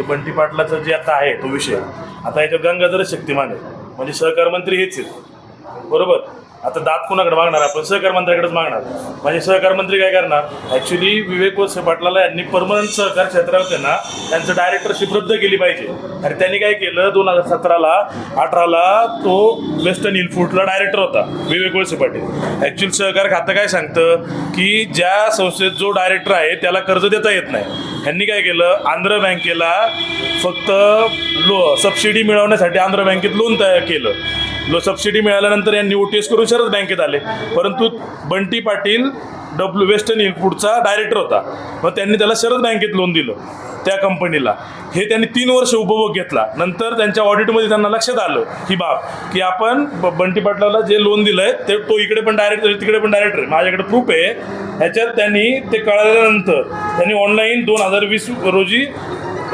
ते बंटी पाटलाचं जे आता आहे तो विषय आता याच्यात गंगाधर शक्तिमान आहे म्हणजे सहकार मंत्री हेच आहेत. बरोबर? आता दात कोणाकडे मागणार? आपण सहकार मंत्र्याकडेच मागणार. म्हणजे सहकार मंत्री काय करणार? ॲक्च्युली विवेक वळसे पाटलाला यांनी परमनंट सहकार क्षेत्रात त्यांना त्यांचं डायरेक्टरशिप रद्द केली पाहिजे. आणि त्यांनी काय केलं? दोन हजार सतराला अठराला तो वेस्टर्न हिल डायरेक्टर होता विवेक वळसे पाटील. ॲक्च्युअली सहकार खातं काय सांगतं? की ज्या संस्थेत जो डायरेक्टर आहे त्याला कर्ज देता येत नाही. ह्यांनी काय केलं? आंध्र बँकेला फक्त लो सबसिडी मिळवण्यासाठी आंध्र बँकेत लोन तयार केलं. लो सबसिडी मिळाल्यानंतर यांनी ओ टी एस करून शरद बँकेत आले. परंतु बंटी पाटील डब्ल्यू वेस्टर्न इनपुटचा डायरेक्टर होता. मग त्यांनी त्याला शरद बँकेत लोन दिलं त्या कंपनीला हे त्यांनी तीन वर्ष उपभोग घेतला. नंतर त्यांच्या ऑडिटमध्ये त्यांना लक्षात आलं ही बाब की आपण ब- बंटी पाटलाला जे लोन दिलंय ते तो इकडे पण डायरेक्टर तिकडे पण डायरेक्टर आहे. माझ्याकडे प्रूफ आहे. ह्याच्यात त्यांनी ते कळल्यानंतर त्यांनी ऑनलाईन दोन हजार वीस रोजी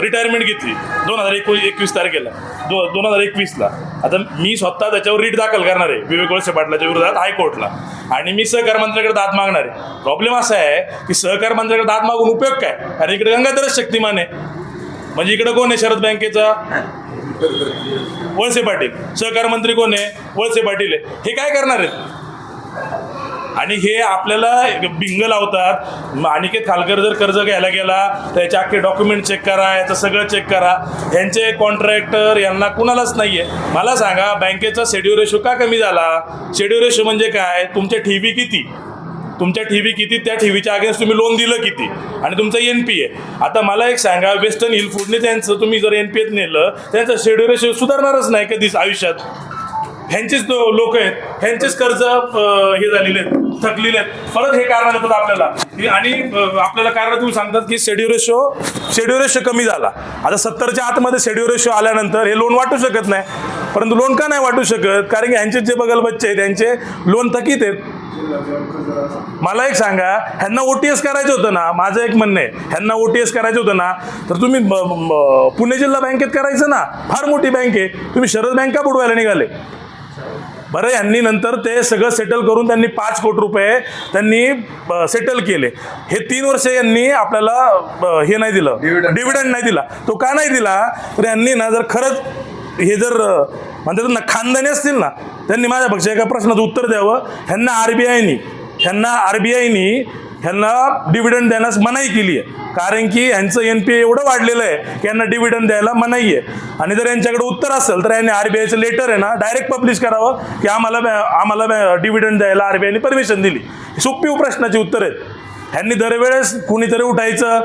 रिटायरमेंट घेतली. दोन हजार एकोणीस एकवीस तारखेला. दो दोन हजार एकवीसला. आता मी स्वतः त्याच्यावर रीट दाखल करणार आहे विवेक वळसे पाटलाच्या विरोधात हायकोर्टला. आणि मी सहकार मंत्र्याकडे दाद मागणार आहे. प्रॉब्लेम असा आहे की सहकार मंत्र्याकडे दाद मागून उपयोग काय? कारण इकडे गंगाधरच शक्तिमान आहे. म्हणजे इकडे कोण आहे शरद बँकेचा? वळसे पाटील. सहकार मंत्री कोण आहे? वळसे पाटील आहे. हे काय करणार आहेत? आणि हे आपल्याला भिंग लावतात. अनिकेत खालकर जर कर्ज घ्यायला गेला तर याचे अख्खे डॉक्युमेंट चेक करा याचं सगळं चेक करा. यांचे कॉन्ट्रॅक्टर यांना कुणालाच नाही आहे मला सांगा बँकेचा शेड्यूल रेशो का कमी झाला? शेड्यूल रेशो म्हणजे काय? तुमच्या ठेवी किती? तुमच्या ठेवी किती? त्या ठेवीच्या अगेन्स्ट तुम्ही लोन दिलं किती? आणि तुमचं एन पी ए आता मला एक सांगा वेस्टर्न हिल फूडने त्यांचं तुम्ही जर एन पी एत नेलं त्यांचं शेड्यूल रेशो सुधारणारच नाही कधीच आयुष्यात. ह्यांचेच लोक आहेत ह्यांचेच कर्ज हे झालेले आहेत थकलेले आहेत. परत हे कारण येतात आपल्याला. आणि आपल्याला कारण तुम्ही सांगतात की शेड्यू रेशो शेड्यू रेशो कमी झाला. आता सत्तरच्या आतमध्ये शेड्यू रेशो आल्यानंतर हे लोन वाटू शकत नाही. परंतु लोन का नाही वाटू शकत? कारण की ह्यांचे जे बगल बच्चे आहेत त्यांचे लोन थकीत आहेत. मला एक सांगा ह्यांना ओटीएस करायचं होतं ना? माझं एक म्हणणं आहे ह्यांना ओटीएस करायचं होतं ना? तर तुम्ही पुणे जिल्हा बँकेत करायचं ना? फार मोठी बँक आहे. तुम्ही शरद बँका बुडवायला निघाले? बरं यांनी नंतर ते सगळं सेटल करून त्यांनी पाच कोटी रुपये त्यांनी सेटल केले. हे तीन वर्ष यांनी आपल्याला हे नाही दिलं. डिव्हिडंड नाही दिला. तो का नाही दिला? तर यांनी ना जर खरंच हे जर अ, म्हणतात ना खानदानी असतील ना त्यांनी माझ्यापेक्षा एका प्रश्नाचं उत्तर द्यावं. ह्यांना आर बी आयनी ह्यांना आर बी आयनी ह्यांना डिव्हिडंड देण्यास मनाई केली आहे. कारण की ह्यांचं एन पी एवढं वाढलेलं आहे की यांना डिव्हिडंड द्यायला मनाई आहे. आणि जर यांच्याकडे उत्तर असेल तर यांनी आर बी आयचं लेटर आहे ना डायरेक्ट पब्लिश करावं की आम्हाला आम्हाला डिव्हिडंड द्यायला आर बी आयने परमिशन दिली. सोपी प्रश्नाची उत्तर आहेत. ह्यांनी दरवेळेस कुणीतरी उठायचं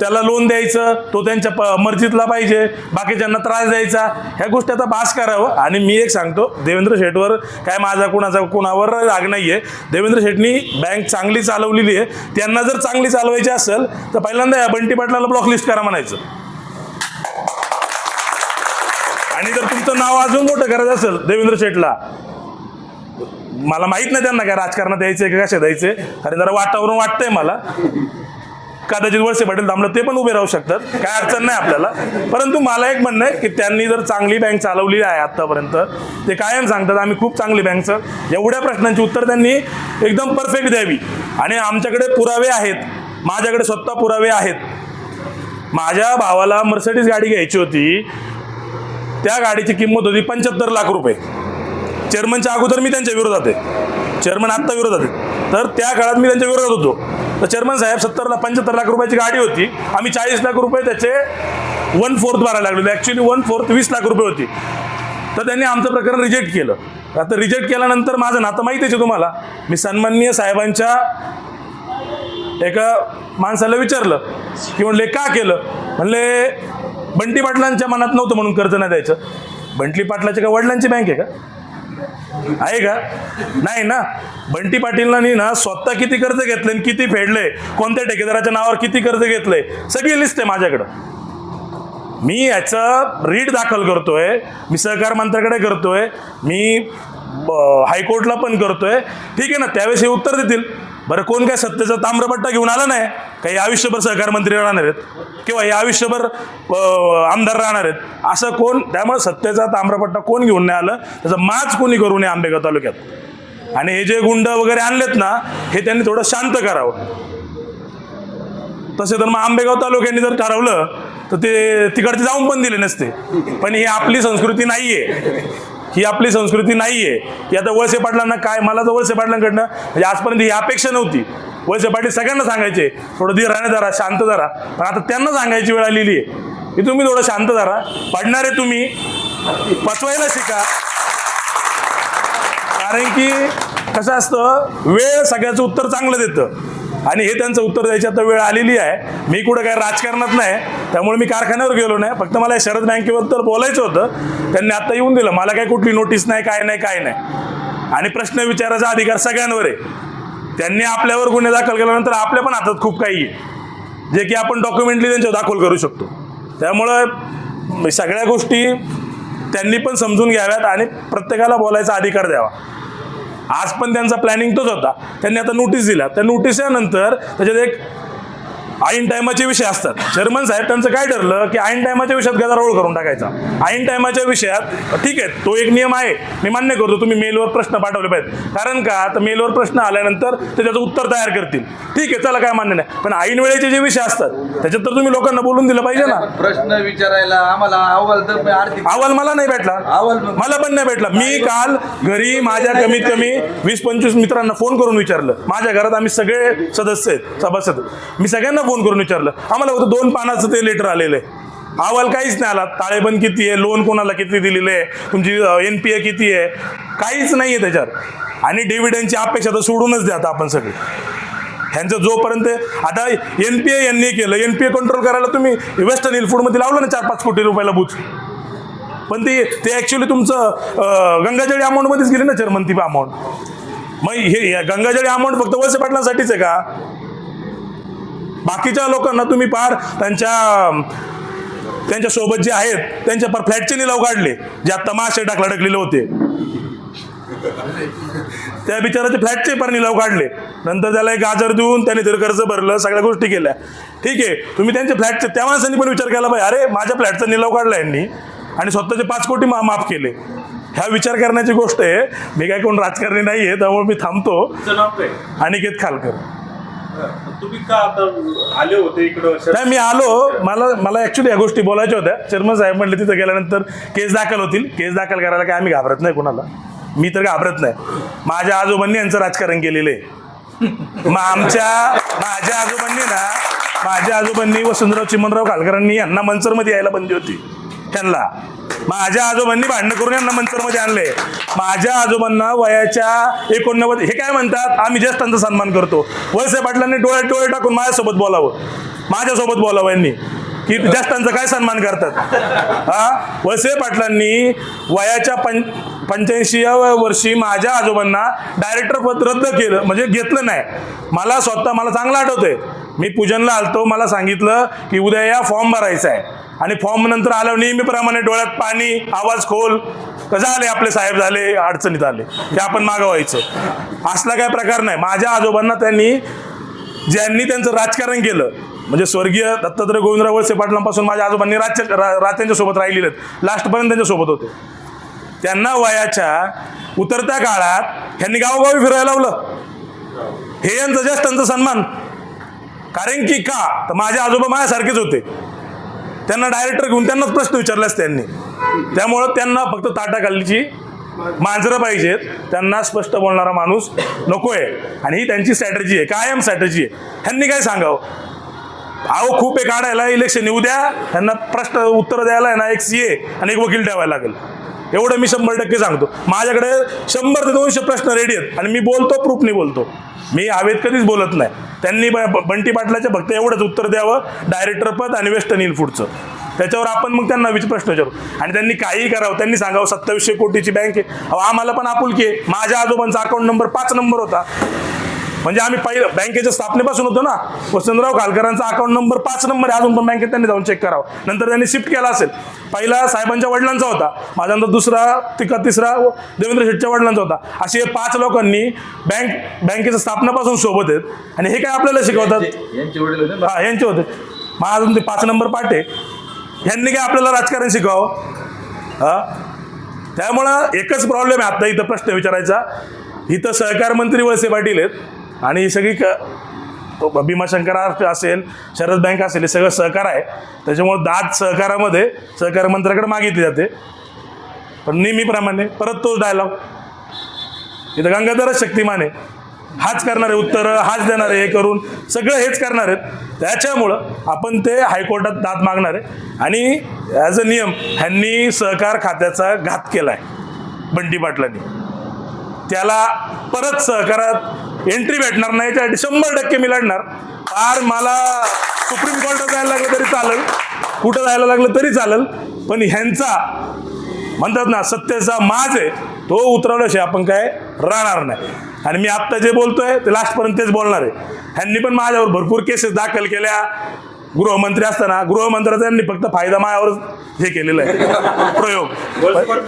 त्याला लोन द्यायचं तो त्यांच्या प मर्जीतला पाहिजे बाकीच्यांना त्रास द्यायचा ह्या गोष्टी आता बास करावं. आणि मी एक सांगतो देवेंद्र शेठवर काय माझा कुणाचा कुणावर राग नाही आहे देवेंद्र शेठनी बँक चांगली चालवलेली आहे. त्यांना जर चांगली चालवायची असेल तर पहिल्यांदा या बंटी पाटलाला ब्लॉक लिस्ट करा म्हणायचं. आणि जर तुमचं नाव अजून मोठं करायचं असेल देवेंद्र शेठला मला माहीत नाही त्यांना काय राजकारणात यायचंय का कशा द्यायचे कारण जरा वातावरण वाटतंय मला. कदाचित वळसे पाटील थांबलं ते पण उभे राहू शकतात. काय अडचण नाही आपल्याला. परंतु मला एक म्हणणं आहे की त्यांनी जर चांगली बँक चालवली आहे आत्तापर्यंत ते कायम सांगतात आम्ही खूप चांगली बँकचं एवढ्या प्रश्नांची उत्तर त्यांनी एकदम परफेक्ट द्यावी. आणि आमच्याकडे पुरावे आहेत. माझ्याकडे स्वतः पुरावे आहेत. माझ्या भावाला मर्सिडीज गाडी घ्यायची होती. त्या गाडीची किंमत होती पंच्याहत्तर लाख रुपये. चेअरमनच्या अगोदर मी त्यांच्या विरोधात आहे. चेअरमन आत्ता विरोधात आहे. तर त्या काळात मी त्यांच्या विरोधात होतो. तर चेअरमन साहेब सत्तर पंच्याहत्तर लाख रुपयाची गाडी होती. आम्ही चाळीस लाख रुपये त्याचे वन फोर्थ भरायला लागलो. ॲक्च्युली वन फोर्थ वीस लाख रुपये होती. तर त्यांनी आमचं प्रकरण रिजेक्ट केलं. आता रिजेक्ट केल्यानंतर माझं नातं माहितीच आहे तुम्हाला. मी सन्माननीय साहेबांच्या एका माणसाला विचारलं. की म्हणले का केलं? म्हणले बंटी पाटलांच्या मनात नव्हतं म्हणून कर्ज नाही द्यायचं. बंटी पाटलाच्या का वडिलांची बँक आहे का? आहे का? नाही ना? बंटी पाटीलांनी ना स्वतः किती कर्ज घेतले आणि किती फेडले? कोणत्या ठेकेदाराच्या नावावर किती कर्ज घेतलंय सगळी लिस्ट आहे माझ्याकडं. मी याचं रीड दाखल करतोय मी सहकार मंत्र्याकडे करतोय मी हायकोर्टला पण करतोय. ठीक आहे ना? त्यावेळेस हे उत्तर देतील. बरं कोण काय सत्तेचा ताम्रपट्टा घेऊन आला नाही? काही आयुष्यभर सहकार मंत्री राहणार आहेत? किंवा हे आयुष्यभर आमदार राहणार आहेत? असं कोण? त्यामुळे सत्तेचा ताम्रपट्टा कोण घेऊन नाही आलं? त्याचा माच कोणी करू नये आंबेगाव तालुक्यात? आणि हे जे गुंड वगैरे आणलेत ना हे त्यांनी थोडं शांत करावं. तसे तर मग आंबेगाव तालुक्यांनी जर ठरवलं तर ते तिकडचे जाऊन पण दिले नसते. पण ही आपली संस्कृती नाही आहे ही आपली संस्कृती नाही आहे की आता वळसे पाटलांना काय? मला तर वळसे पाटलांकडनं म्हणजे आजपर्यंत ही अपेक्षा नव्हती. वळसे पाटील सगळ्यांना सांगायचे थोडं धीर राहणे जरा शांत जरा. पण आता त्यांना सांगायची वेळ आलेली आहे. की तुम्ही थोडं शांत जरा. पडणारे तुम्ही पचवायला शिका. कारण की कसं असतं वेळ सगळ्याचं उत्तर चांगलं देतं. आणि हे त्यांचं उत्तर द्यायची आता वेळ आलेली आहे. मी कुठं काय राजकारणात नाही त्यामुळे मी कारखान्यावर गेलो नाही. फक्त मला या शरद बँकेबद्दल बोलायचं होतं. त्यांनी आता येऊन दिलं. मला काय कुठली नोटीस नाही काय नाही काय नाही. आणि प्रश्न विचारायचा अधिकार सगळ्यांवर आहे. त्यांनी आपल्यावर गुन्हे दाखल केल्यानंतर आपल्या पण हातात खूप काही आहे. जे की आपण डॉक्युमेंटली त्यांच्यावर दाखल करू शकतो. त्यामुळं सगळ्या गोष्टी त्यांनी पण समजून घ्याव्यात आणि प्रत्येकाला बोलायचा अधिकार द्यावा. आज पण त्यांचा प्लॅनिंग तोच होता. त्यांनी आता नोटीस दिला. त्या नोटिसानंतर त्याच्यात एक ऐन टायमाचे विषय असतात. चेअरमन साहेब त्यांचं काय ठरलं की ऐन टायमाच्या विषयात गदारोळ करून टाकायचा. ऐन टायमाच्या विषयात ठीक आहे तो एक नियम आहे. मी मान्य करतो तुम्ही मेलवर प्रश्न पाठवले पाहिजेत. कारण का? तर मेलवर प्रश्न आल्यानंतर ते त्याचं उत्तर तयार करतील. ठीक आहे चला काय मान्य नाही. पण ऐन वेळेचे जे विषय असतात त्याच्यात तर तुम्ही लोकांना बोलून दिलं पाहिजे ना. प्रश्न विचारायला आम्हाला अहवाल अहवाल मला नाही भेटला. अहवाल मला पण नाही भेटला. मी काल घरी माझ्या कमीत कमी वीस पंचवीस मित्रांना फोन करून विचारलं. माझ्या घरात आम्ही सगळे सदस्य आहेत सभासद मी सगळ्यांना फोन करून विचारलं. आम्हाला फक्त दोन पानाचं ते लेटर आलेलं. आहे अहवाल काहीच नाही आला. ताळेबंद किती आहे? लोन कोणाला किती दिलेलं आहे? तुमची एन पी ए किती आहे? काहीच नाही आहे त्याच्यात. आणि डिव्हिडंडची अपेक्षा तर सोडूनच द्या आता आपण सगळे. ह्यांचं जोपर्यंत आता एन पी ए यांनी केलं. एन पी ए कंट्रोल करायला तुम्ही वेस्टर्न हिलफूडमध्ये लावलं ना चार पाच कोटी रुपयाला बूथ. पण ते ते ॲक्च्युली तुमचं गंगाजळी अमाऊंटमध्येच गेली ना चेअरमन ती अमाऊंट मग हे गंगाजळी अमाऊंट फक्त वळसे पाटलांसाठीच आहे का? बाकीच्या लोकांना तुम्ही पार त्यांच्या त्यांच्यासोबत जे आहेत त्यांच्या पार फ्लॅटचे निलाव काढले जे आत्ता मासे टाकला टाकलेले होते. त्या बिचाराचे फ्लॅटचे पण निलाव काढले. नंतर त्याला एक गाजर देऊन त्याने तर कर्ज भरलं सगळ्या गोष्टी केल्या. ठीक आहे तुम्ही त्यांच्या फ्लॅटचे त्या माणसांनी पण विचार केला पाहिजे. अरे माझ्या फ्लॅटचा निलाव काढला यांनी आणि स्वतःचे पाच कोटी मा माफ केले. ह्या विचार करण्याची गोष्ट आहे मी काय कोण राजकारणी नाही आहे त्यामुळे मी थांबतो. काय अनिकेत खालकर. तुम्ही का आता आले होते इकडं? नाही मी आलो. मला मला ऍक्च्युली या गोष्टी बोलायच्या होत्या. चेअरमन साहेब म्हणले तिथं गेल्यानंतर केस दाखल होतील. केस दाखल करायला काय आम्ही घाबरत नाही कोणाला. मी तर घाबरत नाही. माझ्या आजोबांनी यांचं राजकारण केलेलं आहे. मग आमच्या माझ्या आजोबांनी ना माझ्या आजोबांनी वसंतराव चिमनराव खालकरांनी यांना मंचरमध्ये यायला बंदी होती. त्यांना. माझ्या आजोबांनी भांडणं करून यांना मंचरमध्ये आणले. माझ्या आजोबांना वयाच्या एकोणनव्वद हे काय म्हणतात? आम्ही ज्येष्ठांचा सन्मान करतो. वळसे पाटलांनी डोळ्यात डोळे टाकून माझ्यासोबत बोलावं. माझ्यासोबत बोलावं यांनी. की ज्येष्ठांचा काय सन्मान करतात? हा? वळसे पाटलांनी वयाच्या पं पंच्याऐंशीव्या वर्षी माझ्या आजोबांना डायरेक्टर पद रद्द केलं. म्हणजे घेतलं नाही. मला स्वतः मला चांगलं आठवतंय. मी पूजनला आलतो मला सांगितलं की उद्या या फॉर्म भरायचा आहे. आणि फॉर्म नंतर आल्यावर नेहमीप्रमाणे डोळ्यात पाणी आवाज खोल. कसं आले आपले साहेब झाले अडचणीत आले. हे आपण मागवायचं. असला काय प्रकार नाही. माझ्या आजोबांना त्यांनी ज्यांनी त्यांचं राजकारण केलं म्हणजे स्वर्गीय दत्तात्रय गोविंदराव वळसे पाटलांपासून माझ्या आजोबांनी राज्य रा सोबत राहिलेले आहेत. लास्टपर्यंत त्यांच्यासोबत होते. त्यांना वयाच्या उतरत्या काळात ह्यांनी गावोगावी फिरायला लावलं. हे यांचं जास्त त्यांचा सन्मान. कारण की का? तर माझे आजोबा माझ्यासारखेच होते. त्यांना डायरेक्टर घेऊन त्यांनाच प्रश्न विचारलाच त्यांनी त्यामुळं त्यांना फक्त ताटाखालीची मांजरं पाहिजेत. त्यांना स्पष्ट बोलणारा माणूस नको आहे आणि ही त्यांची स्ट्रॅटजी आहे कायम स्ट्रॅटजी आहे. ह्यांनी काय सांगावं? अहो खूप आहे काढायला इलेक्शन येऊ द्या. त्यांना प्रश्न उत्तर द्यायला ना एक सी ए आणि एक वकील ठेवायला लागेल. एवढं मी शंभर टक्के सांगतो. माझ्याकडे शंभर ते दोनशे प्रश्न रेडी आहेत आणि मी बोलतो प्रूफनी बोलतो. मी हवेत कधीच बोलत नाही. त्यांनी बंटी पाटलाच्या फक्त एवढंच उत्तर द्यावं डायरेक्टर पद आणि वेस्टर्न इन फूडचं त्याच्यावर आपण मग त्यांना विच प्रश्न विचारू आणि त्यांनी काहीही करावं त्यांनी सांगावं सत्तावीसशे कोटीची बँक आहे. अहो आम्हाला पण आपुलकी आहे. माझ्या आजोबांचा अकाउंट नंबर पाच नंबर होता. म्हणजे आम्ही पहिलं बँकेच्या स्थापनेपासून होतो ना. वसंतराव खालकरांचा अकाउंट नंबर पाच नंबर आहे. अजून पण बँकेत त्यांनी जाऊन चेक करावं. नंतर त्यांनी शिफ्ट केला असेल. पहिला साहेबांच्या वडिलांचा होता. माझ्या नंतर दुसरा तिका तिसरा देवेंद्र शेट्टच्या वडिलांचा होता. असे हे पाच लोकांनी बँक बँकेच्या स्थापनापासून सोबत आहेत. आणि हे काय आपल्याला शिकवतात. हा यांचे होते. मग अजून ते पाच नंबर पाठ आहे. ह्यांनी काय आपल्याला राजकारण शिकावं हा? त्यामुळं एकच प्रॉब्लेम आहे. आता इथं प्रश्न विचारायचा. इथं सहकार मंत्री वळसे पाटील आहेत. आणि ही सगळी क तो भीमाशंकर असेल शरद बँक असेल हे सगळं सहकार आहे. त्याच्यामुळे दाद सहकारामध्ये सहकार मंत्र्याकडे मागितली जाते. पण नेहमीप्रमाणे परत तोच डायलॉग इथं गंगाधरच शक्तिमान आहे. हाच करणार आहे उत्तर हाच देणार आहे हे करून सगळं हेच करणार आहेत. त्याच्यामुळं आपण ते हायकोर्टात दाद मागणार आहे. आणि ॲज अ नियम ह्यांनी सहकार खात्याचा घात केला आहे बंटी पाटलांनी. त्याला परत सहकारात एंट्री भेटणार नाही. याच्यासाठी शंभर टक्के मी लढणार. फार मला सुप्रीम कोर्टात जायला लागलं तरी चालेल. कुठं जायला लागलं तरी चालेल. पण ह्यांचा म्हणतात ना सत्तेचा माज आहे तो उतरवल्याशिवाय आपण काय राहणार नाही. आणि मी आत्ता जे बोलतोय ते लास्टपर्यंत तेच बोलणार आहे. ह्यांनी पण माझ्यावर भरपूर केसेस दाखल केल्या. गृहमंत्री असताना गृहमंत्र्याचा यांनी फक्त फायदा माझ्यावरच हे केलेलं आहे. प्रयोग.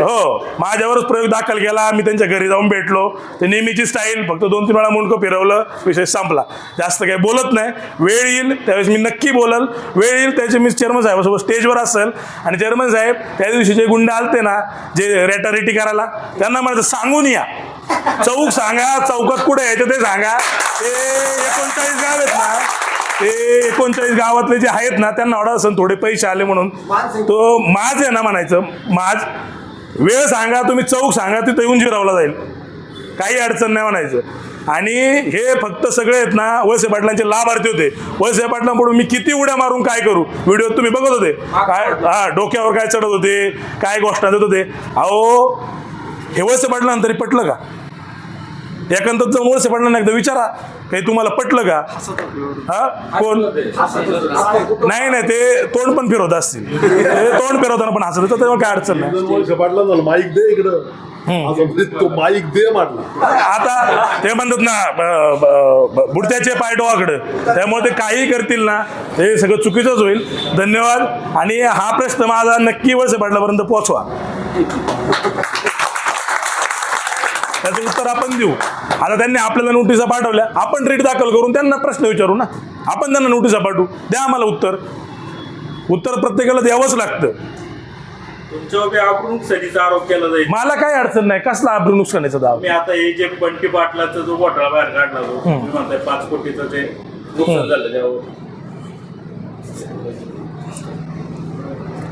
हो माझ्यावरच प्रयोग दाखल केला. मी त्यांच्या घरी जाऊन भेटलो. ते नेहमीची स्टाईल फक्त दोन तीन वेळा मुंडकं फिरवलं. विषय संपला. जास्त काही बोलत नाही. वेळ येईल त्यावेळेस मी नक्की बोलल. वेळ येईल त्याचे मी चेअरमन साहेबासोबत स्टेजवर असेल. आणि चेअरमन साहेब त्या दिवशी जे गुंड आलते ना जे रेटारेटी करायला त्यांना म्हणायचं सांगून या. चौक सांगा चौकात कुठे यायचं ते सांगा. ते एकोणचाळीस गाव आहेत ना ते एकोणचाळीस गावातले जे आहेत ना त्यांना ऑर्डर असेल थोडे पैसे आले म्हणून. तो माज आहे ना म्हणायचं माज वेळ सांगा तुम्ही चौक सांगा तिथं येऊन जिरावला जाईल. काही अडचण नाही म्हणायचं. आणि हे फक्त सगळे आहेत ना वळसे पाटलांचे लाभार्थी होते. वळसे पाटलांकडून मी किती उड्या मारून काय करू? व्हिडिओ तुम्ही बघत होते. काय हा डोक्यावर काय चढत होते काय गोष्ट देत होते. अहो हे वळसे पाटलांना तरी पटलं का? जाऊन वळसे पाटलांना एकदा विचारा. काही तुम्हाला पटलं का? हा? कोण? नाही नाही ते तोंड पण फिरवत असतील. ते तोंड फिरवताना पण हसत होतं तेव्हा काय अडचण नाही. माईक दे इकडं. असं तो माईक दे म्हटला. आता ते म्हणतात ना बुडत्याचे पाय डोळाकडं त्यामुळे ते काही करतील ना ते सगळं चुकीचंच होईल. धन्यवाद. आणि हा प्रश्न माझा नक्की वळसे पाटलापर्यंत पोहोचवा. त्याचं उत्तर आपण देऊ. आता त्यांनी आपल्याला नोटिसा पाठवल्या. आपण रीट दाखल करून त्यांना प्रश्न विचारू ना. आपण त्यांना नोटिसा पाठवू. द्या आम्हाला उत्तर. उत्तर प्रत्येकाला द्यावंच लागतं. आरोप केला जाईल. मला काय अडचण नाही. कसला आब्रू नुकसानीचा दावा? मी आता हे जे बंटी पाटलाचा जो घोटाळा बाहेर काढला तो तुम्ही म्हणताय पाच कोटीचं ते नुकसान झालं त्यावर.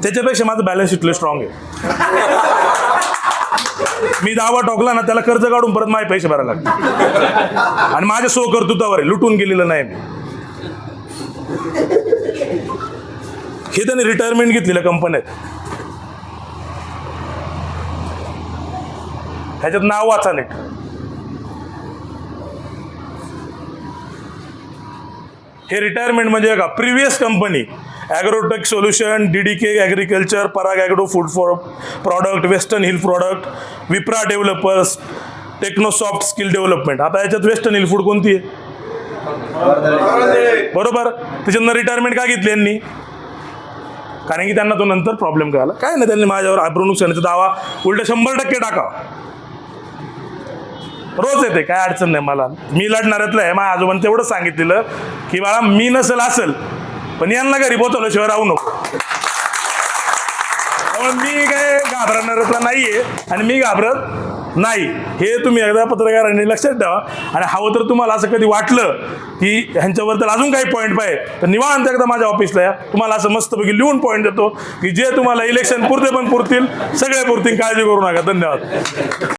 त्याच्यापेक्षा माझं बॅलन्स शीट स्ट्रॉंग आहे. मी दावा टोकला ना त्याला कर्ज काढून परत माझे पैसे भरायला लागले आणि माझ्या सो कर्तृत्वावर आहे लुटून गेलेलं नाही मी. हे त्यांनी रिटायरमेंट घेतलेल्या कंपन्यात ह्याच्यात नाव वाचा नीट. हे रिटायरमेंट म्हणजे का previous company agrotech solution D D K agriculture Parag agro food for product western hill product Vipra developers technosoft skill development आता याच्यात वेस्टर्न हिल फूड कोणती आहे? बरोबर. त्याच्यातनं रिटायरमेंट का घेतली यांनी? कारण की त्यांना तो नंतर प्रॉब्लेम कळाला. काय नाही त्यांनी माझ्यावर आब्रू नुकसानीचा दावा उलट शंभर टक्के टाकावा. रोज येते काय अडचण नाही मला. मी लढणाऱ्यातलं आहे. माझ्या आजोबांनी तेवढं सांगितलेलं की बाळा मी नसेल असेल पण यांना घरी पोचवल्याशिवाय राहू नको. त्यामुळे मी काय घाबरणाऱ्यातला नाहीये आणि मी घाबरत नाही. हे तुम्ही एकदा पत्रकारांनी लक्षात ठेवा. आणि हवं तर तुम्हाला असं कधी वाटलं की ह्यांच्याबद्दल अजून काही पॉईंट पाहिजे तर निवांत एकदा माझ्या ऑफिसला या. तुम्हाला असं मस्तपैकी लिहून पॉईंट देतो की जे तुम्हाला इलेक्शन पुरते पण पुरतील सगळे पुरतील काळजी करू नका. धन्यवाद.